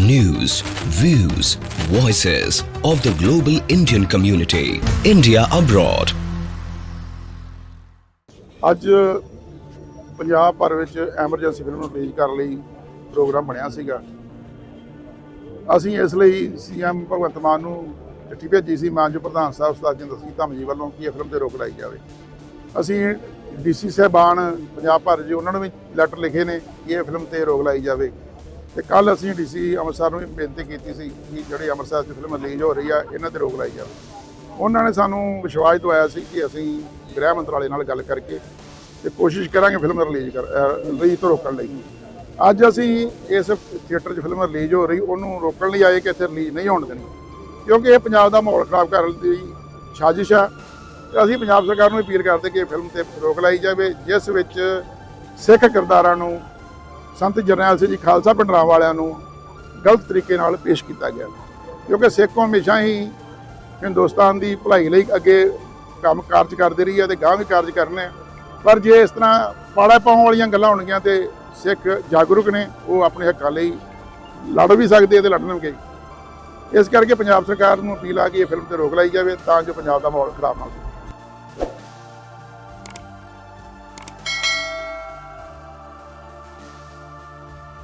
news, views, voices of the global Indian community. India abroad. ਅੱਜ ਪੰਜਾਬ ਭਰ ਵਿੱਚ emergency film ਨੂੰ ਰਿਲੀਜ਼ ਕਰਨ ਲਈ ਪ੍ਰੋਗਰਾਮ ਬਣਿਆ ਸੀਗਾ ਅਸੀਂ ਇਸ ਲਈ ਸੀਐਮ ਭਗਵੰਤ ਮਾਨ ਨੂੰ ਚਿੱਠੀ ਭੇਜੀ ਸੀ ਮਾਨ ਜੋ ਪ੍ਰਧਾਨ ਸਾਹਿਬ ਸਰਦਾਰ ਜਿੰਦਰ ਸਿੰਘ ਧੰਮ ਜੀ ਵੱਲੋਂ ਕਿ ਇਹ ਫਿਲਮ ਤੇ ਰੋਕ ਲਾਈ ਜਾਵੇ ਅਸੀਂ ਡੀਸੀ ਸਾਹਿਬਾਨ ਪੰਜਾਬ ਭਰ ਜੀ ਉਹਨਾਂ ਨੂੰ ਵੀ ਲੈਟਰ ਲਿਖੇ ਨੇ ਕਿ ਇਹ ਫਿਲਮ ਤੇ ਰੋਕ ਲਾਈ ਜਾਵੇ ਤੇ ਕੱਲ ਅਸੀਂ ਡੀਸੀ ਅੰਮ੍ਰਿਤਸਰ ਨੂੰ ਵੀ ਬੇਨਤੀ ਕੀਤੀ ਸੀ ਕਿ ਜਿਹੜੀ ਅੰਮ੍ਰਿਤਸਰ 'ਚ ਫਿਲਮ ਰਿਲੀਜ਼ ਹੋ ਰਹੀ ਆ, ਇਹਨਾਂ ਤੇ ਰੋਕ ਲਾਈ ਜਾਵੇ। ਉਹਨਾਂ ਨੇ ਸਾਨੂੰ ਵਿਸ਼ਵਾਸ ਦਵਾਇਆ ਸੀ ਕਿ ਅਸੀਂ ਗ੍ਰਹਿ ਮੰਤਰਾਲੇ ਨਾਲ ਗੱਲ ਕਰਕੇ ਤੇ ਕੋਸ਼ਿਸ਼ ਕਰਾਂਗੇ ਫਿਲਮ ਰਿਲੀਜ਼ ਕਰ ਰਿਲੀਜ਼ ਤੋਂ ਰੋਕਣ ਲਈ। ਅੱਜ ਅਸੀਂ ਇਸ ਥੀਏਟਰ 'ਚ ਫਿਲਮ ਰਿਲੀਜ਼ ਹੋ ਰਹੀ, ਉਹਨੂੰ ਰੋਕਣ ਲਈ ਆਏ ਕਿ ਇੱਥੇ ਰਿਲੀਜ਼ ਨਹੀਂ ਹੋਣ ਦੇਣੀ। ਕਿਉਂਕਿ ਇਹ ਪੰਜਾਬ ਦਾ ਮਾਹੌਲ ਖਰਾਬ ਕਰਨ ਦੀ ਸਾਜ਼ਿਸ਼ ਆ। ਤੇ ਅਸੀਂ ਪੰਜਾਬ ਸਰਕਾਰ ਨੂੰ ਅਪੀਲ ਕਰਦੇ ਕਿ ਫਿਲਮ ਤੇ ਰੋਕ ਲਾਈ ਜਾਵੇ, ਜਿਸ ਵਿੱਚ ਸਿੱਖ ਕਿਰਦਾਰਾਂ ਨੂੰ ਸੰਤ ਜਰਨੈਲ ਸਿੰਘ ਜੀ ਖਾਲਸਾ ਪਿੰਡਰਾਂ ਵਾਲਿਆਂ ਨੂੰ ਗਲਤ ਤਰੀਕੇ ਨਾਲ ਪੇਸ਼ ਕੀਤਾ ਗਿਆ। ਕਿਉਂਕਿ ਸਿੱਖ ਹਮੇਸ਼ਾ ਹੀ ਹਿੰਦੁਸਤਾਨ ਦੀ ਭਲਾਈ ਲਈ ਅੱਗੇ ਕੰਮ ਕਾਰਜ ਕਰਦੇ ਰਹੀ ਹੈ ਤੇ ਗਾਂ ਵੀ ਕਾਰਜ ਕਰਨੇ ਪਰ ਜੇ ਇਸ ਤਰ੍ਹਾਂ ਪਾੜਾ ਪਾਉਣ ਵਾਲੀਆਂ ਗੱਲਾਂ ਹੋਣਗੀਆਂ ਤੇ ਸਿੱਖ ਜਾਗਰੂਕ ਨੇ, ਉਹ ਆਪਣੇ ਹੱਕਾਂ ਲਈ ਲੜ ਵੀ ਸਕਦੇ ਆ ਤੇ ਲੜਨਗੇ ਇਸ ਕਰਕੇ ਪੰਜਾਬ ਸਰਕਾਰ ਨੂੰ ਅਪੀਲ ਆ ਕਿ ਇਹ ਫਿਲਮ ਤੇ ਰੋਕ ਲਾਈ ਜਾਵੇ ਤਾਂ ਜੋ ਪੰਜਾਬ ਦਾ ਮਾਹੌਲ ਖਰਾਬ ਨਾ ਹੋਵੇ।